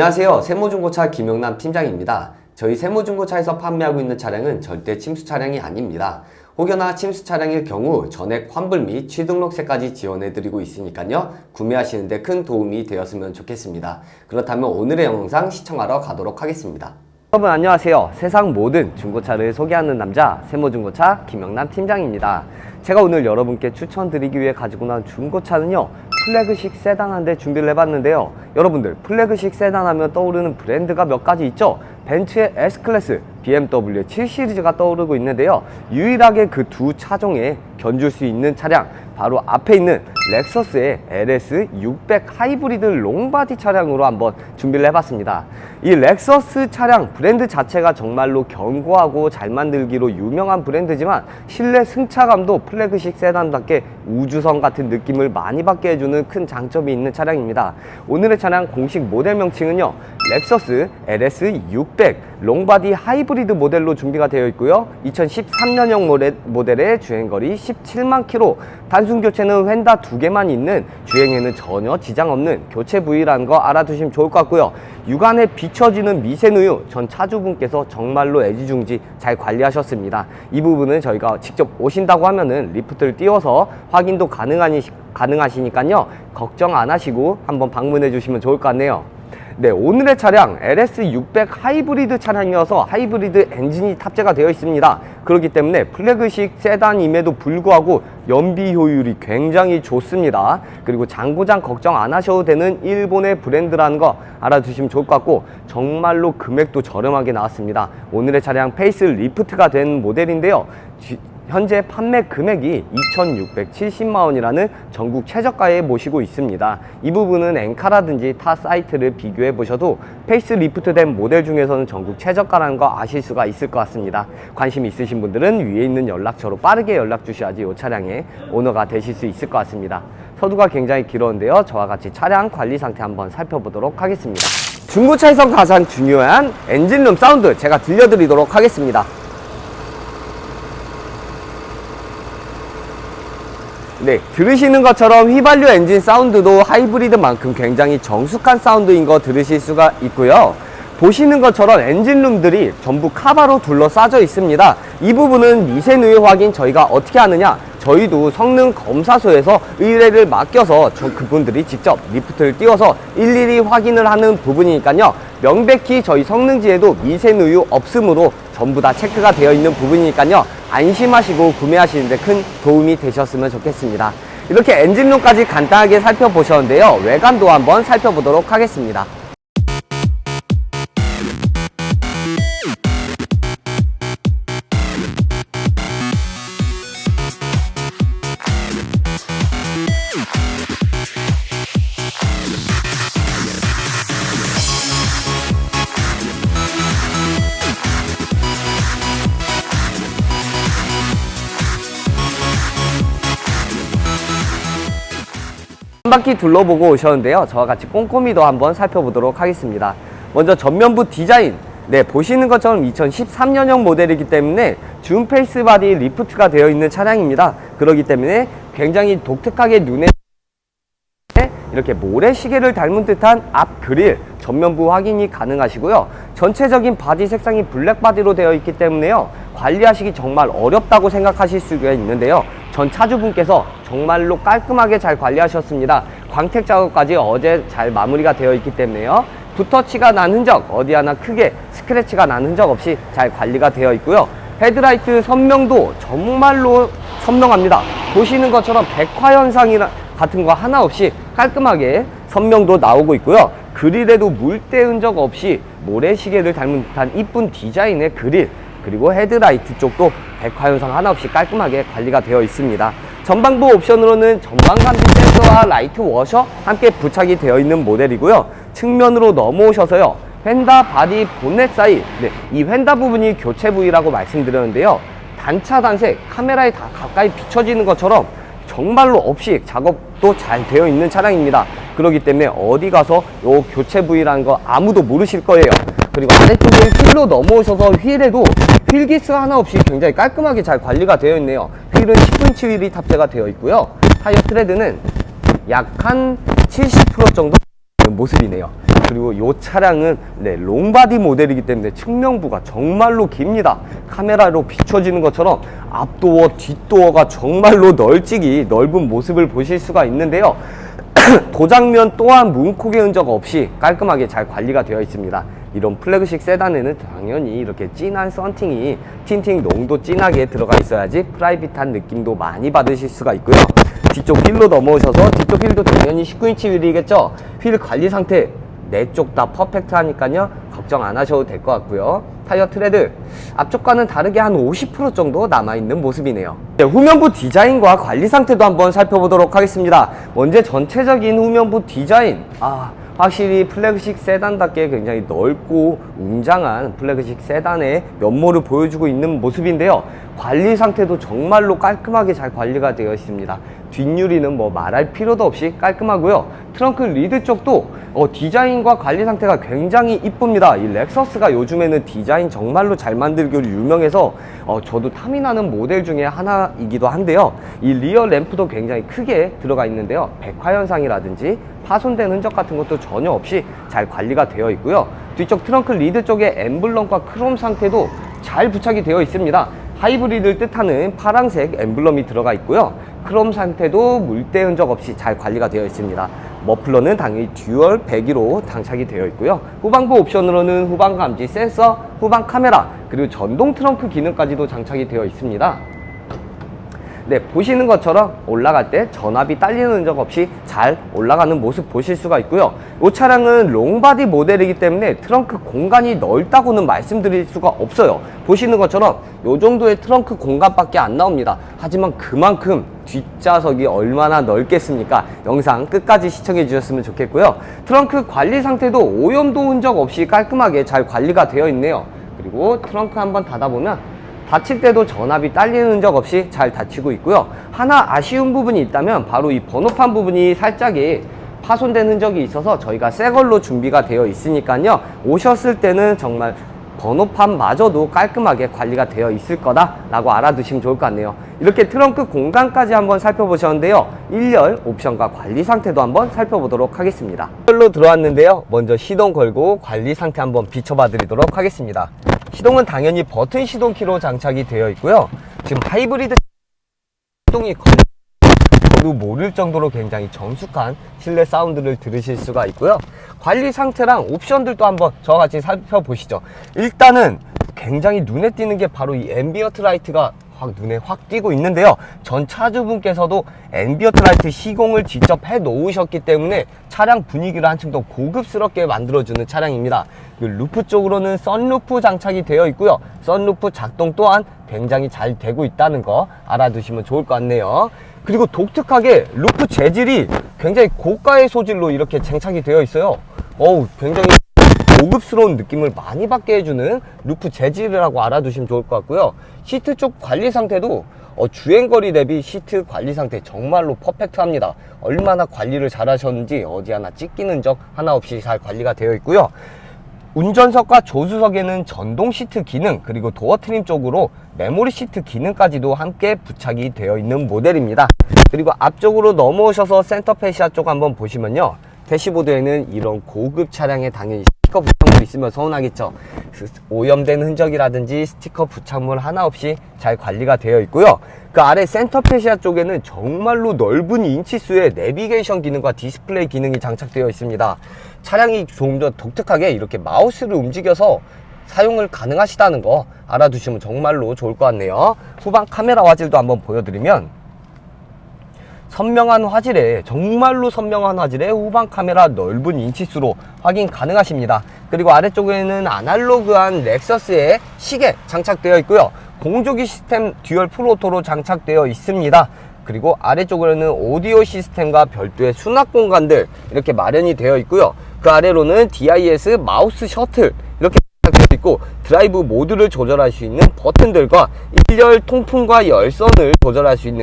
안녕하세요. 세모중고차 김영남 팀장입니다. 저희 세모중고차에서 판매하고 있는 차량은 절대 침수 차량이 아닙니다. 혹여나 침수 차량일 경우 전액 환불 및 취등록세까지 지원해드리고 있으니까요. 구매하시는데 큰 도움이 되었으면 좋겠습니다. 그렇다면 오늘의 영상 시청하러 가도록 하겠습니다. 여러분 안녕하세요. 세상 모든 중고차를 소개하는 남자 세모중고차 김영남 팀장입니다. 제가 오늘 여러분께 추천드리기 위해 가지고 나온 중고차는요. 플래그식 세단 한 대 준비를 해봤는데요. 여러분들 플래그식 세단 하면 떠오르는 브랜드가 몇 가지 있죠. 벤츠의 S클래스, BMW 7 시리즈가 떠오르고 있는데요. 유일하게 그 두 차종에 견줄 수 있는 차량 바로 앞에 있는 렉서스의 LS 600 하이브리드 롱바디 차량으로 한번 준비를 해봤습니다. 이 렉서스 차량 브랜드 자체가 정말로 견고하고 잘 만들기로 유명한 브랜드지만 실내 승차감도 플래그식 세단답게 우주선 같은 느낌을 많이 받게 해주는 큰 장점이 있는 차량입니다. 오늘의 차량 공식 모델 명칭은요. 렉서스 600 롱바디 하이브리드 모델로 준비가 되어 있고요. 2013년형 모델, 모델의 주행거리 17만 킬로, 단순 교체는 휀다 두 개만 있는 주행에는 전혀 지장 없는 교체 부위라는 거 알아두시면 좋을 것 같고요. 육안에 비춰지는 미세누유 전 차주분께서 정말로 애지중지 잘 관리하셨습니다. 이 부분은 저희가 직접 오신다고 하면은 리프트를 띄워서 확인도 가능하니, 가능하시니까요. 걱정 안 하시고 한번 방문해 주시면 좋을 것 같네요. 네, 오늘의 차량 LS600 하이브리드 차량이어서 하이브리드 엔진이 탑재가 되어 있습니다. 그렇기 때문에 플래그식 세단임에도 불구하고 연비 효율이 굉장히 좋습니다. 그리고 장고장 걱정 안 하셔도 되는 일본의 브랜드라는 거 알아두시면 좋을 것 같고 정말로 금액도 저렴하게 나왔습니다. 오늘의 차량 페이스 리프트가 된 모델인데요. 지- 현재 판매 금액이 2,670만 원이라는 전국 최저가에 모시고 있습니다. 이 부분은 엔카라든지 타 사이트를 비교해 보셔도 페이스 리프트 된 모델 중에서는 전국 최저가라는 거 아실 수가 있을 것 같습니다. 관심 있으신 분들은 위에 있는 연락처로 빠르게 연락 주셔야지 이 차량의 오너가 되실 수 있을 것 같습니다. 서두가 굉장히 길었는데요. 저와 같이 차량 관리 상태 한번 살펴보도록 하겠습니다. 중고차에서 가장 중요한 엔진룸 사운드 제가 들려드리도록 하겠습니다. 네, 들으시는 것처럼 휘발유 엔진 사운드도 하이브리드만큼 굉장히 정숙한 사운드인 거 들으실 수가 있고요. 보시는 것처럼 엔진룸들이 전부 카바로 둘러싸져 있습니다. 이 부분은 미세누유 확인 저희가 어떻게 하느냐? 저희도 성능 검사소에서 의뢰를 맡겨서 저 그분들이 직접 리프트를 띄워서 일일이 확인을 하는 부분이니까요. 명백히 저희 성능지에도 미세누유 없음으로 전부 다 체크가 되어 있는 부분이니까요. 안심하시고 구매하시는데 큰 도움이 되셨으면 좋겠습니다. 이렇게 엔진룸까지 간단하게 살펴보셨는데요. 외관도 한번 살펴보도록 하겠습니다. 한 바퀴 둘러보고 오셨는데요. 저와 같이 꼼꼼히도 한번 살펴보도록 하겠습니다. 먼저 전면부 디자인. 네, 보시는 것처럼 2013년형 모델이기 때문에 준 페이스 바디 리프트가 되어 있는 차량입니다. 그렇기 때문에 굉장히 독특하게 눈에 이렇게 모래시계를 닮은 듯한 앞 그릴 전면부 확인이 가능하시고요. 전체적인 바디 색상이 블랙 바디로 되어 있기 때문에요. 관리하시기 정말 어렵다고 생각하실 수가 있는데요. 전 차주분께서 정말로 깔끔하게 잘 관리하셨습니다. 광택 작업까지 어제 잘 마무리가 되어 있기 때문에요. 붓터치가 난 흔적 어디 하나 크게 스크래치가 난 흔적 없이 잘 관리가 되어 있고요. 헤드라이트 선명도 정말로 선명합니다. 보시는 것처럼 백화 현상이나 같은 거 하나 없이 깔끔하게 선명도 나오고 있고요. 그릴에도 물때 흔적 없이 모래시계를 닮은 듯한 이쁜 디자인의 그릴 그리고 헤드라이트 쪽도 백화 현상 하나 없이 깔끔하게 관리가 되어 있습니다. 전방부 옵션으로는 전방 감지 센서와 라이트 워셔 함께 부착이 되어 있는 모델이고요. 측면으로 넘어오셔서요. 휀다 바디 본넷 사이 네, 이 휀다 부분이 교체 부위라고 말씀드렸는데요. 단차 단색 카메라에 다 가까이 비춰지는 것처럼 정말로 없이 작업도 잘 되어 있는 차량입니다. 그렇기 때문에 어디 가서 요 교체 부위라는 거 아무도 모르실 거예요. 그리고 아래쪽에 휠로 넘어오셔서 휠에도 휠기스 하나 없이 굉장히 깔끔하게 잘 관리가 되어 있네요. 휠은 10인치 휠이 탑재가 되어 있고요. 타이어 트레드는 약 한 70% 정도 모습이네요. 그리고 이 차량은 네, 롱바디 모델이기 때문에 측면부가 정말로 깁니다. 카메라로 비춰지는 것처럼 앞도어, 뒷도어가 정말로 널찍이 넓은 모습을 보실 수가 있는데요. 도장면 또한 문콕의 흔적 없이 깔끔하게 잘 관리가 되어 있습니다. 이런 플래그식 세단에는 당연히 이렇게 진한 썬팅이 틴팅 농도 진하게 들어가 있어야지 프라이빗한 느낌도 많이 받으실 수가 있고요. 뒤쪽 휠로 넘어오셔서 뒤쪽 휠도 당연히 19인치 휠이겠죠. 휠 관리 상태 네 쪽 다 퍼펙트 하니까요. 걱정 안 하셔도 될 것 같고요. 타이어 트레드 앞쪽과는 다르게 한 50% 정도 남아있는 모습이네요. 네, 후면부 디자인과 관리 상태도 한번 살펴보도록 하겠습니다. 먼저 전체적인 후면부 디자인 아 확실히 플래그식 세단답게 굉장히 넓고 웅장한 플래그식 세단의 면모를 보여주고 있는 모습인데요. 관리 상태도 정말로 깔끔하게 잘 관리가 되어 있습니다. 뒷유리는 뭐 말할 필요도 없이 깔끔하고요. 트렁크 리드 쪽도 어, 디자인과 관리 상태가 굉장히 이쁩니다. 이 렉서스가 요즘에는 디자인 정말로 잘 만들기로 유명해서 어, 저도 탐이 나는 모델 중에 하나이기도 한데요. 이 리어 램프도 굉장히 크게 들어가 있는데요. 백화 현상이라든지 파손된 흔적 같은 것도 전혀 없이 잘 관리가 되어 있고요. 뒤쪽 트렁크 리드 쪽에 엠블럼과 크롬 상태도 잘 부착이 되어 있습니다. 하이브리드를 뜻하는 파란색 엠블럼이 들어가 있고요. 크롬 상태도 물때 흔적 없이 잘 관리가 되어 있습니다. 머플러는 당연히 듀얼 배기로 장착이 되어 있고요. 후방부 옵션으로는 후방 감지 센서, 후방 카메라, 그리고 전동 트렁크 기능까지도 장착이 되어 있습니다. 네, 보시는 것처럼 올라갈 때 전압이 딸리는 흔적 없이 잘 올라가는 모습 보실 수가 있고요. 이 차량은 롱바디 모델이기 때문에 트렁크 공간이 넓다고는 말씀드릴 수가 없어요. 보시는 것처럼 이 정도의 트렁크 공간밖에 안 나옵니다. 하지만 그만큼 뒷좌석이 얼마나 넓겠습니까? 영상 끝까지 시청해 주셨으면 좋겠고요. 트렁크 관리 상태도 오염도 흔적 없이 깔끔하게 잘 관리가 되어 있네요. 그리고 트렁크 한번 닫아보면 닫힐 때도 전압이 딸리는 흔적 없이 잘 닫히고 있고요. 하나 아쉬운 부분이 있다면 바로 이 번호판 부분이 살짝이 파손된 흔적이 있어서 저희가 새 걸로 준비가 되어 있으니까요. 오셨을 때는 정말 번호판마저도 깔끔하게 관리가 되어 있을 거다라고 알아두시면 좋을 것 같네요. 이렇게 트렁크 공간까지 한번 살펴보셨는데요. 1열 옵션과 관리 상태도 한번 살펴보도록 하겠습니다. 1열로 들어왔는데요. 먼저 시동 걸고 관리 상태 한번 비춰봐 드리도록 하겠습니다. 시동은 당연히 버튼 시동키로 장착이 되어 있고요. 지금 하이브리드 시동이 걸 저도 모를 정도로 굉장히 정숙한 실내 사운드를 들으실 수가 있고요. 관리 상태랑 옵션들도 한번 저와 같이 살펴보시죠. 일단은 굉장히 눈에 띄는 게 바로 이 앰비어트 라이트가 확 눈에 확 띄고 있는데요. 전 차주분께서도 앰비어트 라이트 시공을 직접 해 놓으셨기 때문에 차량 분위기를 한층 더 고급스럽게 만들어주는 차량입니다. 그 루프 쪽으로는 썬루프 장착이 되어 있고요. 썬루프 작동 또한 굉장히 잘 되고 있다는 거 알아두시면 좋을 것 같네요. 그리고 독특하게 루프 재질이 굉장히 고가의 소질로 이렇게 장착이 되어 있어요. 어우, 굉장히 고급스러운 느낌을 많이 받게 해주는 루프 재질이라고 알아두시면 좋을 것 같고요. 시트 쪽 관리 상태도 어, 주행거리 대비 시트 관리 상태 정말로 퍼펙트합니다. 얼마나 관리를 잘 하셨는지 어디 하나 찢기는 적 하나 없이 잘 관리가 되어 있고요. 운전석과 조수석에는 전동 시트 기능 그리고 도어 트림 쪽으로 메모리 시트 기능까지도 함께 부착이 되어 있는 모델입니다. 그리고 앞쪽으로 넘어오셔서 센터 페시아 쪽 한번 보시면요. 대시보드에는 이런 고급 차량에 당연히 스티커 부착물 있으면 서운하겠죠. 그 오염된 흔적이라든지 스티커 부착물 하나 없이 잘 관리가 되어 있고요. 그 아래 센터 페시아 쪽에는 정말로 넓은 인치수의 내비게이션 기능과 디스플레이 기능이 장착되어 있습니다. 차량이 좀더 독특하게 이렇게 마우스를 움직여서 사용을 가능하시다는 거 알아두시면 정말로 좋을 것 같네요. 후방 카메라 화질도 한번 보여드리면 선명한 화질에 정말로 선명한 화질에 후방 카메라 넓은 인치수로 확인 가능하십니다. 그리고 아래쪽에는 아날로그한 렉서스의 시계 장착되어 있고요. 공조기 시스템 듀얼 프로토로 장착되어 있습니다. 그리고 아래쪽으로는 오디오 시스템과 별도의 수납 공간들 이렇게 마련이 되어 있고요. 그 아래로는 DIS 마우스 셔틀 이렇게 장착되어 있고 드라이브 모드를 조절할 수 있는 버튼들과 일열 통풍과 열선을 조절할 수 있는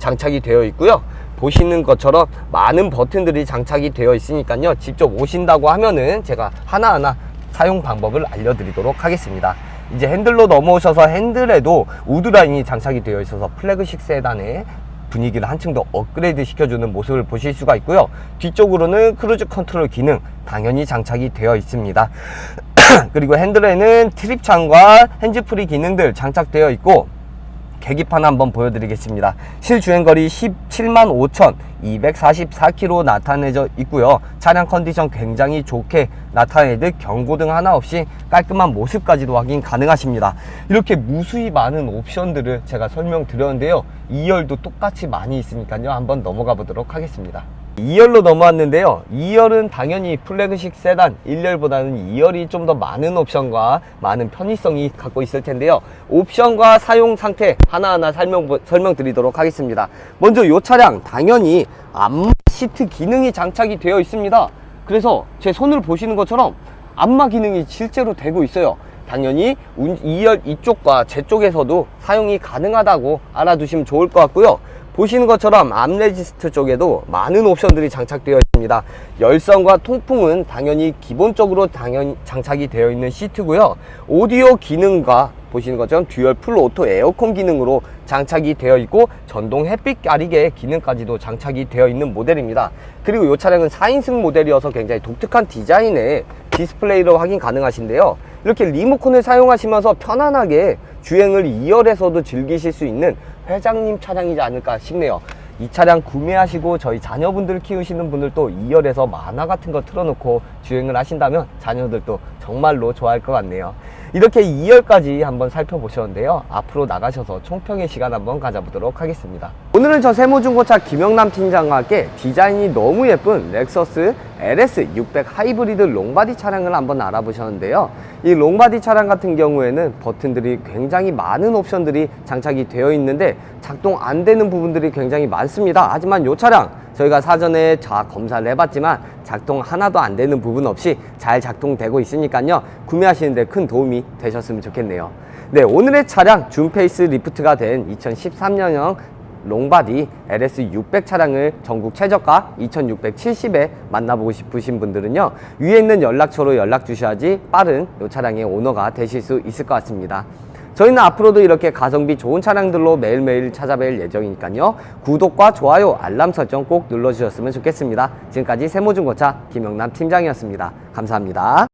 장착이 되어 있고요. 보시는 것처럼 많은 버튼들이 장착이 되어 있으니까요. 직접 오신다고 하면은 제가 하나하나 사용 방법을 알려드리도록 하겠습니다. 이제 핸들로 넘어오셔서 핸들에도 우드라인이 장착이 되어 있어서 플래그식 세단에 분위기를 한층 더 업그레이드 시켜주는 모습을 보실 수가 있고요. 뒤쪽으로는 크루즈 컨트롤 기능 당연히 장착이 되어 있습니다. 그리고 핸들에는 트립창과 핸즈프리 기능들 장착되어 있고 계기판 한번 보여드리겠습니다. 실주행거리 17만 5,244km 나타내져 있고요. 차량 컨디션 굉장히 좋게 나타내듯 경고등 하나 없이 깔끔한 모습까지도 확인 가능하십니다. 이렇게 무수히 많은 옵션들을 제가 설명드렸는데요. 2열도 똑같이 많이 있으니까요. 한번 넘어가 보도록 하겠습니다. 2열로 넘어왔는데요. 2열은 당연히 플래그식 세단 1열보다는 2열이 좀 더 많은 옵션과 많은 편의성이 갖고 있을 텐데요. 옵션과 사용 상태 하나하나 설명, 설명드리도록 하겠습니다. 먼저 이 차량 당연히 안마 시트 기능이 장착이 되어 있습니다. 그래서 제 손을 보시는 것처럼 안마 기능이 실제로 되고 있어요. 당연히 2열 이쪽과 제 쪽에서도 사용이 가능하다고 알아두시면 좋을 것 같고요. 보시는 것처럼 암레지스트 쪽에도 많은 옵션들이 장착되어 있습니다. 열선과 통풍은 당연히 기본적으로 당연히 장착이 되어 있는 시트고요. 오디오 기능과 보시는 것처럼 듀얼 풀 오토 에어컨 기능으로 장착이 되어 있고 전동 햇빛 가리개 기능까지도 장착이 되어 있는 모델입니다. 그리고 이 차량은 4인승 모델이어서 굉장히 독특한 디자인의 디스플레이로 확인 가능하신데요. 이렇게 리모컨을 사용하시면서 편안하게 주행을 2열에서도 즐기실 수 있는 회장님 차량이지 않을까 싶네요. 이 차량 구매하시고 저희 자녀분들 키우시는 분들도 2열에서 만화 같은 거 틀어놓고 주행을 하신다면 자녀들도 정말로 좋아할 것 같네요. 이렇게 2열까지 한번 살펴보셨는데요. 앞으로 나가셔서 총평의 시간 한번 가져보도록 하겠습니다. 오늘은 저 세모중고차 김영남 팀장과 함께 디자인이 너무 예쁜 렉서스 LS600 하이브리드 롱바디 차량을 한번 알아보셨는데요. 이 롱바디 차량 같은 경우에는 버튼들이 굉장히 많은 옵션들이 장착이 되어 있는데 작동 안 되는 부분들이 굉장히 많습니다. 하지만 이 차량 저희가 사전에 자 검사를 해봤지만 작동 하나도 안 되는 부분 없이 잘 작동되고 있으니까요. 구매하시는데 큰 도움이 되셨으면 좋겠네요. 네, 오늘의 차량 준페이스 리프트가 된 2013년형 롱바디 LS600 차량을 전국 최저가 2670에 만나보고 싶으신 분들은요 위에 있는 연락처로 연락 주셔야지 빠른 이 차량의 오너가 되실 수 있을 것 같습니다 저희는 앞으로도 이렇게 가성비 좋은 차량들로 매일매일 찾아뵐 예정이니까요. 구독과 좋아요 알람 설정 꼭 눌러주셨으면 좋겠습니다. 지금까지 세모중고차 김영남 팀장이었습니다. 감사합니다